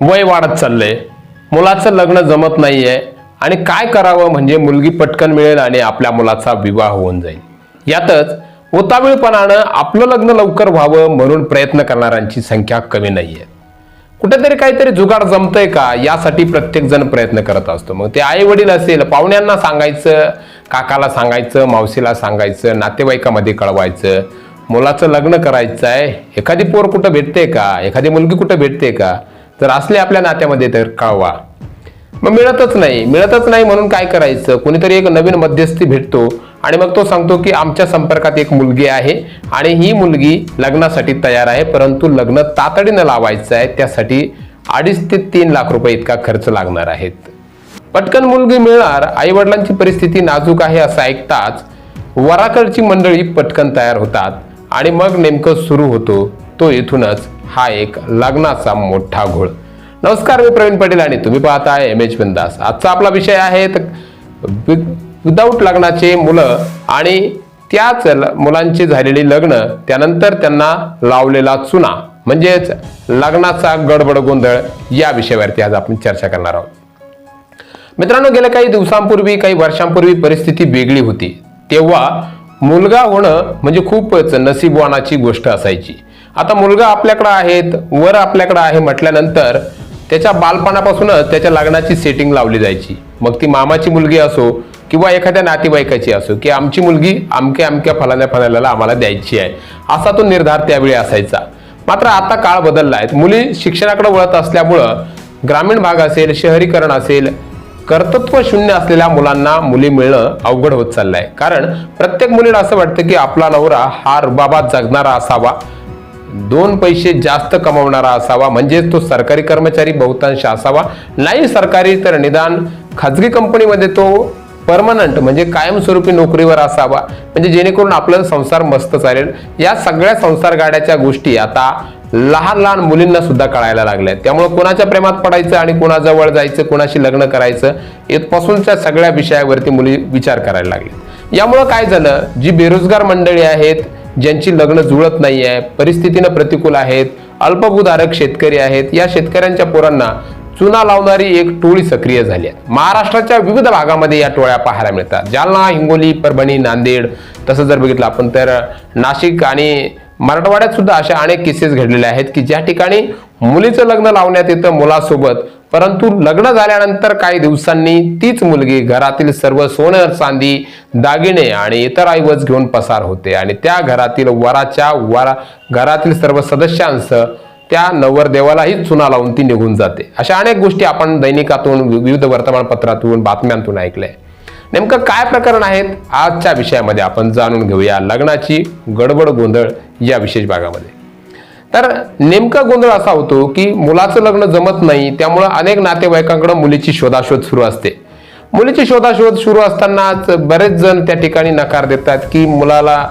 वय वाढत चाललंय. मुलाचं लग्न जमत नाहीये. आणि काय करावं म्हणजे मुलगी पटकन मिळेल आणि आपल्या मुलाचा विवाह होऊन जाईल. यातच उतावीळपणानं आपलं लग्न लवकर व्हावं म्हणून प्रयत्न करणाऱ्यांची संख्या कमी नाहीये. कुठेतरी काहीतरी जुगाड जमतंय का? यासाठी प्रत्येकजण प्रयत्न करत असतो. मग ते आई वडील असेल पाहुण्यांना सांगायचं काकाला सांगायचं मावशीला सांगायचं नातेवाईकामध्ये कळवायचं मुलाचं लग्न करायचं आहे एखादी पोर कुठं भेटते का? एखादी मुलगी कुठं भेटते का? जर असले आपल्या नात्यामध्ये तर कळवा मग मिळतच नाही. मिळतच नाही म्हणून काय करायचं? कोणीतरी एक नवीन मध्यस्थी भेटतो आणि मग तो सांगतो की आमच्या संपर्कात एक मुलगी आहे आणि ही मुलगी लग्नासाठी तयार आहे परंतु लग्न तातडीनं लावायचं आहे त्यासाठी अडीच ते तीन लाख रुपये इतका खर्च लागणार आहेत पटकन मुलगी मिळणार आईवडिलांची परिस्थिती नाजूक आहे असं ऐकताच वराकडची मंडळी पटकन तयार होतात आणि मग नेमकं सुरू होतो तो इथूनच हा एक लग्नाचा मोठा घोळ. नमस्कार मी प्रवीण पाटील आणि तुम्ही पाहताय एम एच बिंदास. आजचा आपला विषय आहे विदाऊट लग्नाचे मुलं आणि त्याच ल- मुलांची झालेली लग्न त्यानंतर त्यांना लावलेला चुना म्हणजेच लग्नाचा गडबड गोंधळ या विषयावरती आज आपण चर्चा करणार आहोत. मित्रांनो गेल्या काही दिवसांपूर्वी काही वर्षांपूर्वी परिस्थिती वेगळी होती. तेव्हा मुलगा होणं म्हणजे खूपच नसीबवानाची गोष्ट असायची. आता मुलगा आपल्याकडं आहेत वर आपल्याकडं आहे म्हटल्यानंतर त्याच्या बालपणापासूनच त्याच्या लग्नाची सेटिंग लावली जायची. मग ती मामाची मुलगी असो किंवा एखाद्या नातेवाईकाची असो की आमची मुलगी अमक्या अमक्या फलाण्या फलाण्याला आम्हाला द्यायची आहे. असा तो निर्धार त्यावेळी असायचा. मात्र आता काळ बदलला आहे मुली शिक्षणाकडे वळत असल्यामुळं ग्रामीण भाग असेल शहरीकरण असेल कर्तृत्व शून्य असलेल्या मुलांना मुली मिळणं अवघड होत चाललंय. कारण प्रत्येक मुलीला असं वाटतं की आपला नवरा हा रुबाबात जगणारा असावा. दोन पैसे जास्त कमावणारा असावा म्हणजेच तो सरकारी कर्मचारी बहुतांश असावा. नाही सरकारी तर निदान खाजगी कंपनीमध्ये तो परमनंट म्हणजे कायमस्वरूपी नोकरीवर असावा. म्हणजे जेणेकरून आपलं संसार मस्त चालेल. या सगळ्या संसार गाड्याच्या गोष्टी आता लहान लहान मुलींना सुद्धा कळायला लागल्या त्यामुळे कोणाच्या प्रेमात पडायचं आणि कोणाजवळ जायचं कोणाशी लग्न करायचं इथपासूनच्या सगळ्या विषयावरती मुली विचार करायला लागले यामुळं काय झालं? जी बेरोजगार मंडळी आहेत ज्यांची लग्न जुळत नाही आहे परिस्थितीनं प्रतिकूल आहेत अल्पभूधारक शेतकरी आहेत या शेतकऱ्यांच्या पोरांना चुना लावणारी एक टोळी सक्रिय झाली आहे. महाराष्ट्राच्या विविध भागामध्ये या टोळ्या पाहायला मिळतात. जालना हिंगोली परभणी नांदेड तसं जर बघितलं आपण तर नाशिक आणि मराठवाड्यात सुद्धा अशा अनेक केसेस घडलेल्या आहेत की ज्या ठिकाणी मुलीचं लग्न लावण्यात येतं मुलासोबत परंतु लग्न झाल्यानंतर काही दिवसांनी तीच मुलगी घरातील सर्व सोनं चांदी दागिने आणि इतर ऐवज घेऊन पसार होते आणि त्या घरातील वराच्या वरा घरातील सर्व सदस्यांसह त्या नवरदेवालाही चुना लावून ती निघून जाते. अशा अनेक गोष्टी आपण दैनिकातून वि- विविध वर्तमानपत्रातून बातम्यांतून ऐकलंय. नेमकं काय प्रकरण आहेत? आजच्या विषयामध्ये आपण जाणून घेऊया लग्नाची गडबड गोंधळ या विशेष भागामध्ये. तर नेमका गोंधळ असा होतो की मुलाचं लग्न जमत नाही त्यामुळं अनेक नातेवाईकांकडे मुलीची शोधाशोध सुरू असते. मुलीची शोधाशोध सुरू असतानाच बरेच जण त्या ठिकाणी नकार देतात की मुलाला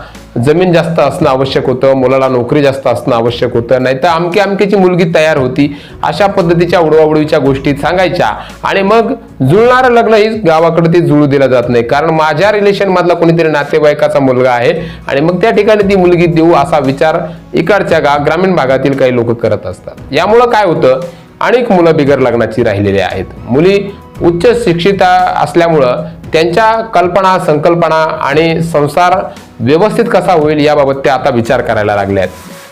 जमीन जास्त असणं आवश्यक होतं मुलाला नोकरी जास्त असणं आवश्यक होतं नाही तर अमकी अमकीची मुलगी तयार होती. अशा पद्धतीच्या उडवाउडवीच्या गोष्टी सांगायच्या. आणि मग जुळणारं लग्न ही गावाकडे ते जुळू दिलं जात नाही. कारण माझ्या रिलेशन मधला कोणीतरी नातेवाईकाचा मुलगा आहे. आणि मग त्या ठिकाणी ती मुलगी देऊ असा विचार इकडच्या गा ग्रामीण भागातील काही लोक करत असतात. यामुळं काय होतं? अनेक मुलं बिगर लग्नाची राहिलेली आहेत. मुली उच्च शिक्षिता असल्यामुळं त्यांच्या कल्पना संकल्पना आणि संसार व्यवस्थित कसा होईल याबाबत त्या आता विचार करायला लागले आहेत.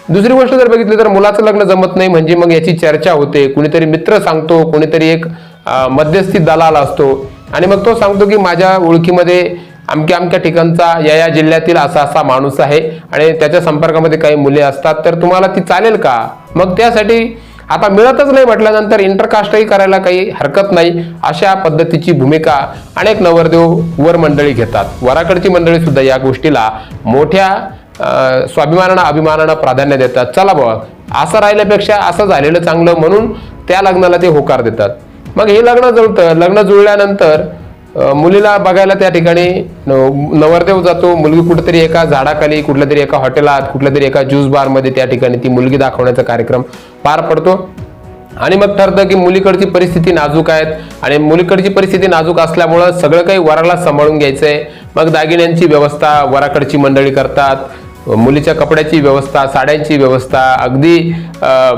दुसरी गोष्ट जर बघितली तर मुलाचं लग्न जमत नाही म्हणजे मग याची चर्चा होते. कुणीतरी मित्र सांगतो कुणीतरी एक मध्यस्थी दलाल असतो. आणि मग तो सांगतो की माझ्या ओळखीमध्ये अमक्या अमक्या ठिकाणचा या या जिल्ह्यातील असा असा माणूस आहे आणि त्याच्या संपर्कामध्ये काही मुले असतात तर तुम्हाला ती चालेल का? मग त्यासाठी आता मिळतच नाही म्हटल्यानंतर इंटरकास्टही करायला काही हरकत नाही अशा पद्धतीची भूमिका अनेक नवरदेव वर मंडळी घेतात. वराकडची मंडळी सुद्धा या गोष्टीला मोठ्या स्वाभिमानानं अभिमानानं प्राधान्य देतात. चला बघ असं राहिल्यापेक्षा असं झालेलं चांगलं म्हणून त्या लग्नाला ते होकार देतात. मग हे लग्न जुळतं. लग्न जुळल्यानंतर मुलीला बघायला त्या ठिकाणी न- नवरदेव जातो. मुलगी कुठेतरी एका झाडाखाली कुठल्या तरी एका हॉटेलात कुठल्या तरी एका ज्यूस बारमध्ये त्या ठिकाणी ती मुलगी दाखवण्याचा कार्यक्रम पार पडतो. आणि मग ठरतं की मुलीकडची परिस्थिती नाजूक आहेत. आणि मुलीकडची परिस्थिती नाजूक असल्यामुळं सगळं काही वराला सांभाळून घ्यायचंय. मग दागिन्यांची व्यवस्था वराकडची मंडळी करतात. मुलीच्या कपड्याची व्यवस्था साड्यांची व्यवस्था अगदी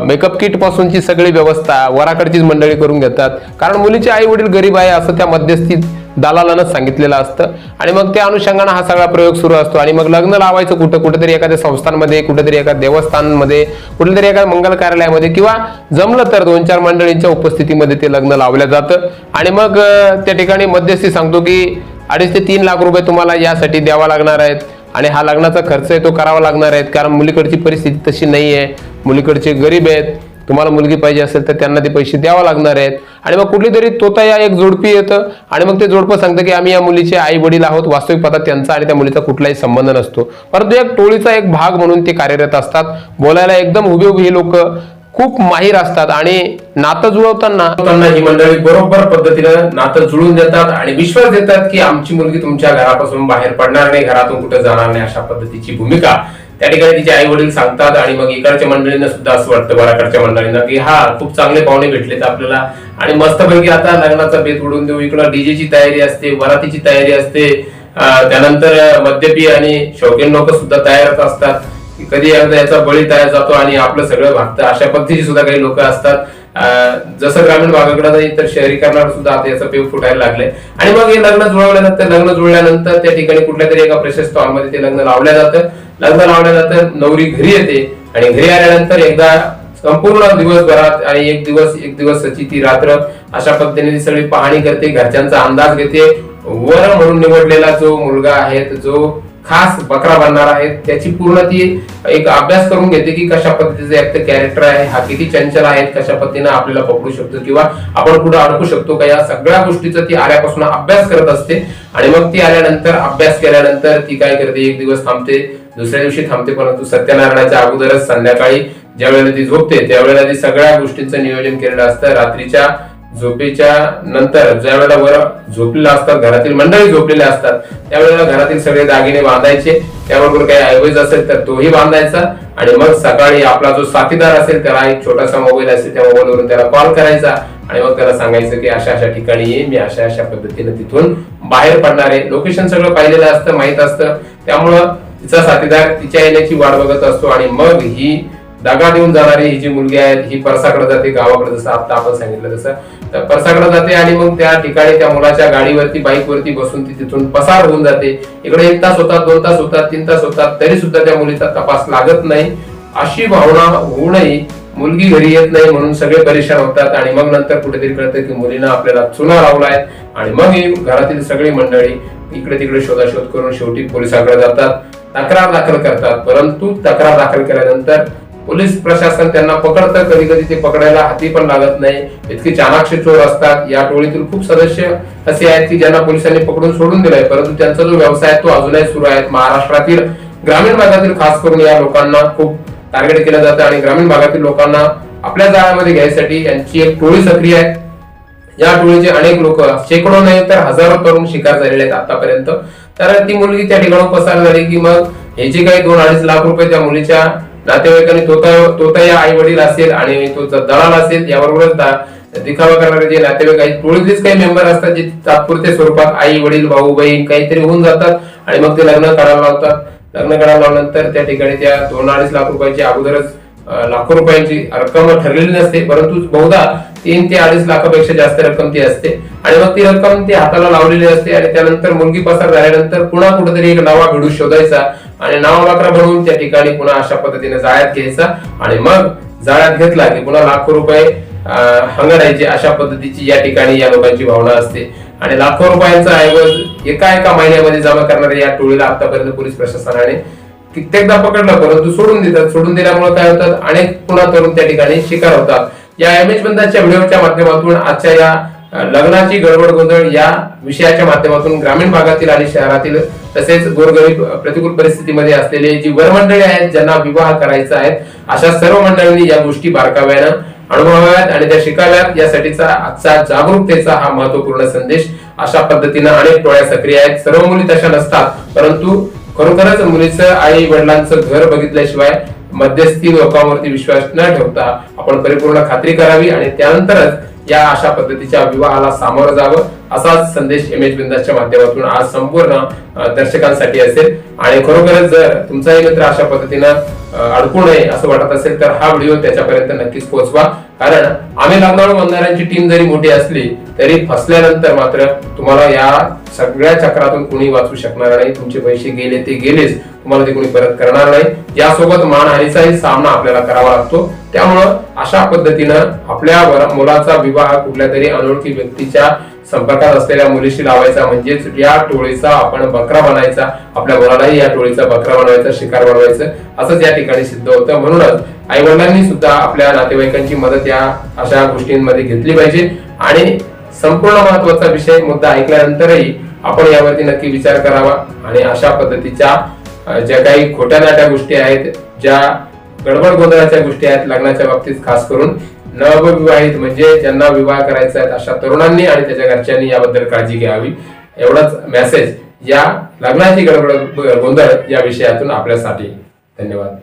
मेकअप किटपासूनची सगळी व्यवस्था वराकडचीच मंडळी करून घेतात. कारण मुलीचे आई वडील गरीब आहे असं त्या मध्यस्थी दलालानं सांगितलेलं असतं. आणि मग त्या अनुषंगानं हा सगळा प्रयोग सुरू असतो. आणि मग लग्न लावायचं कुठं कुठेतरी एखाद्या संस्थांमध्ये कुठेतरी एका देवस्थानमध्ये कुठेतरी एका मंगल कार्यालयामध्ये किंवा जमलं तर दोन चार मंडळींच्या उपस्थितीमध्ये ते लग्न लावलं जातं. आणि मग त्या ठिकाणी मध्यस्थी सांगतो की अडीच ते तीन लाख रुपये तुम्हाला यासाठी द्यावा लागणार आहेत. आणि हा लग्नाचा खर्च आहे तो करावा लागणार आहे कारण मुलीकडची परिस्थिती तशी नाही आहे मुलीकडचे गरीब आहेत. तुम्हाला मुलगी पाहिजे असेल तर त्यांना ते पैसे द्यावा लागणार आहेत. आणि मग कुठली तरी तोता या एक जोडपी येतं. आणि मग ते जोडपं सांगतं की आम्ही या मुलीचे आई वडील आहोत. वास्तविक पाहता त्यांचा आणि त्या मुलीचा कुठलाही संबंध नसतो. परंतु एक टोळीचा एक भाग म्हणून ते कार्यरत असतात. बोलायला एकदम उभे उभी ही लोक खूप माहीर असतात आणि नातं जुळवताना जुळवताना ही मंडळी बरोबर पद्धतीनं नातं जुळून देतात आणि विश्वास देतात की आमची मुलगी तुमच्या घरापासून बाहेर पडणार नाही घरातून कुठे जाणार नाही अशा पद्धतीची भूमिका त्या ठिकाणी तिचे आई वडील सांगतात आणि मग इकडच्या मंडळींना सुद्धा असं वाटतं बराकडच्या मंडळींना की हा खूप चांगले पाहुणे भेटलेत आपल्याला. आणि मस्तपैकी आता लग्नाचा बेत उडून देऊ. इकडं डीजेची तयारी असते वरातीची तयारी असते. त्यानंतर मद्यपी आणि शौकीन लोक सुद्धा तयारच असतात. कधी एकदा याचा बळी तयार जातो आणि आपलं सगळं भागतं. अशा पद्धतीची सुद्धा काही लोक असतात. जसं ग्रामीण भागाकडे नाही तर शहरीकरणावर सुद्धा आता याचा पेव फुटायला लागले. आणि मग हे लग्न जुळवल्यानंतर लग्न जुळल्यानंतर त्या ठिकाणी कुठल्या तरी एका प्रशस्त हॉलमध्ये ते लग्न लावल्या जातं. लग्न लावल्या जातं नवरी घरी येते आणि घरी आल्यानंतर एकदा संपूर्ण दिवसभरात आणि एक दिवस एक दिवसाची ती रात्र अशा पद्धतीने ती सगळी पाहणी करते घरच्यांचा अंदाज घेते. वर म्हणून निवडलेला जो मुलगा आहे जो खास बकरा बनणार आहे त्याची पूर्ण ती एक अभ्यास करून घेते की कशा पद्धतीचं एक कॅरेक्टर आहे हा किती चंचल आहे कशा पद्धतीनं आपल्याला पकडू शकतो किंवा आपण कुठं अडकू शकतो का या सगळ्या गोष्टीचा ती आल्यापासून अभ्यास करत असते. आणि मग ती आल्यानंतर अभ्यास केल्यानंतर ती काय करते? एक दिवस थांबते दुसऱ्या दिवशी थांबते परंतु सत्यनारायणाच्या अगोदरच संध्याकाळी ज्या वेळेला ती झोपते त्यावेळेला ती सगळ्या गोष्टींचं नियोजन केलेलं असतं. रात्रीच्या झोपेच्या नंतर ज्या वेळेला वर झोपलेल्या असतात घरातील मंडळी झोपलेले असतात त्यावेळेला घरातील सगळे दागिने बांधायचे. त्याबरोबर काही ऐवज असेल तर तोही बांधायचा. आणि मग सकाळी आपला जो साथीदार असेल त्याला एक छोटासा मोबाईल असेल त्या मोबाईलवरून त्याला कॉल करायचा. आणि मग त्याला सांगायचं की अशा अशा ठिकाणी ये मी अशा अशा पद्धतीने तिथून बाहेर पडणार आहे. लोकेशन सगळं पाहिलेलं असतं माहीत असतं. त्यामुळं तिचा साथीदार तिच्या येण्याची वाट बघत असतो आणि मग ही दगा देऊन जाणारी ही जी मुलगी आहे ही परसाकडे जाते गावाकडे जसं आता आपण सांगितलं तसं तर परसाकडे जाते आणि मग त्या ठिकाणी त्या मुलाच्या गाडीवरती बाईक वरती बसून ती तिथून पसार होऊन जाते. इकडे एक तास होतात दोन तास होतात तीन तास होतात तरी सुद्धा त्या मुलीचा तपास लागत नाही. अशी भावना होऊनही मुलगी घरी येत नाही म्हणून सगळे परेशान होतात आणि मग नंतर कुठेतरी कळतं की मुलीनं आपल्याला चुना लावलाय आणि मग ही घरातील सगळी मंडळी इकडे तिकडे शोधाशोध करून शेवटी पोलिसाकडे जातात तक्रार दाखल करतात. परंतु तक्रार दाखल केल्यानंतर पोलीस प्रशासन त्यांना पकडतं. कधी कधी ते पकडायला हाती पण लागत नाही. इतके चाणाक्ष चोर असतात. या टोळीतील खूप सदस्य असे आहेत की ज्यांना पोलिसांनी पकडून सोडून दिलाय. परंतु त्यांचा जो व्यवसाय तो अजूनही सुरू आहे. महाराष्ट्रातील ग्रामीण भागातील खास करून या लोकांना खूप टार्गेट केलं जातं आणि ग्रामीण भागातील लोकांना आपल्या जाळ्यामध्ये घ्यायसाठी यांची एक टोळी सक्रिय आहे. या टोळीचे अनेक लोक शेकडो नाही तर हजारो तरुण शिकार झालेले आहेत आतापर्यंत. तर ती मुलगी त्या ठिकाणी पसार झाली की मग हे जे काही दोन अडीच लाख रुपये त्या मुलीच्या नातेवाईकांनी तोता तोता या आई वडील असेल आणि तो दलाल असेल याबरोबरच दिखावा करणारे जे नातेवाईक आहेत टोळीतलेच काही मेंबर असतात जे तात्पुरत्या स्वरूपात आई वडील भाऊ बहीण काहीतरी होऊन जातात आणि मग ते लग्न करायला लावतात. लग्न करायला लावल्यानंतर त्या ठिकाणी त्या दोन अडीच लाख रुपयाची अगोदरच लाखो रुपयांची रक्कम ठरलेली नसते परंतु बहुधा तीन ते अडीच लाखापेक्षा जास्त रक्कम ती असते. आणि मग ती रक्कम ती हाताला लावलेली असते आणि त्यानंतर मुलगी पसार झाल्यानंतर पुन्हा कुठेतरी एक नवा भिडू शोधायचा. आणि नाव बाकरा बनवून त्या ठिकाणी पुन्हा अशा पद्धतीने जाळ्यात घ्यायचा आणि मग जाळ्यात घेतला की पुन्हा लाखो रुपये अं, हंगडायचे अशा पद्धतीची या ठिकाणी या लोकांची भावना असते. आणि लाखो रुपयांचा ऐवज एका एका महिन्यामध्ये जमा करणाऱ्या या टोळीला आतापर्यंत पोलीस प्रशासनाने कित्येकदा पकडलं परंतु सोडून देतात. सोडून दिल्यामुळे काय होतात अनेक पुन्हा तरुण त्या ठिकाणी शिकार होतात. या एम एच बंदाच्या व्हिडिओच्या माध्यमातून आजच्या या लग्नाची गडबड गोंधळ या विषयाच्या माध्यमातून ग्रामीण भागातील आणि शहरातील तसेच गोरगरीब प्रतिकूल परिस्थितीमध्ये असलेले जी वरमंडळी आहेत ज्यांना विवाह करायचा आहे अशा सर्व मंडळींनी या गोष्टी बारकाव्यानं अनुभवाव्यात आणि त्या शिकाव्यात. यासाठीचा आजचा जागरूकतेचा हा महत्त्वपूर्ण संदेश अशा पद्धतीनं अनेक टोळ्या सक्रिय आहेत. सर्व मुली तशा नसतात परंतु खरोखरच मुलीचं आई वडिलांचं घर बघितल्याशिवाय मध्यस्थी लोकांवरती विश्वास न ठेवता आपण परिपूर्ण खात्री करावी आणि त्यानंतरच या अशा पद्धतीच्या विवाहाला सामोरं जावं. असाच संदेश एम एच बिंदासच्या माध्यमातून आज संपूर्ण दर्शकांसाठी असेल. आणि खरोखरच जर तुमचाही मित्र अशा पद्धतीनं अडकू नये असं वाटत असेल तर हा व्हिडिओ त्याच्यापर्यंत नक्कीच पोहोचवा. कारण आम्ही लग्नाळू म्हणणाऱ्यांची टीम जरी मोठी असली तरी फसल्यानंतर मात्र तुम्हाला या सगळ्या चक्रातून कुणी वाचू शकणार नाही. तुमचे पैसे गेले ते गेलेच. तुम्हाला ते कुणी परत करणार नाही. यासोबत मानहानीचाही सामना आपल्याला करावा लागतो. त्यामुळं अशा पद्धतीनं आपल्या मुलाचा विवाह कुठल्या तरी अनोळखी व्यक्तीच्या संपर्कात असलेल्या मुलीशी लावायचा म्हणजेच या टोळीचा आपण बकरा बनायचा आपल्या मुलालाही या टोळीचा बकरा बनवायचा शिकार बनवायचं असंच या ठिकाणी सिद्ध होतं. म्हणूनच आई वडिलांनी सुद्धा आपल्या नातेवाईकांची मदत या अशा गोष्टींमध्ये घेतली पाहिजे. आणि संपूर्ण महत्त्वाचा विषय मुद्दा ऐकल्यानंतरही आपण यावरती नक्की विचार करावा. आणि अशा पद्धतीच्या ज्या काही खोट्या नाट्या गोष्टी आहेत ज्या गडबड गोंधळाच्या गोष्टी आहेत लग्नाच्या बाबतीत खास करून नवविवाहित म्हणजे ज्यांना विवाह करायचा आहे अशा तरुणांनी आणि त्याच्या घरच्यांनी याबद्दल काळजी घ्यावी. एवढाच मेसेज या लग्नाची गडबड गोंधळ या विषयातून आपल्यासाठी. धन्यवाद.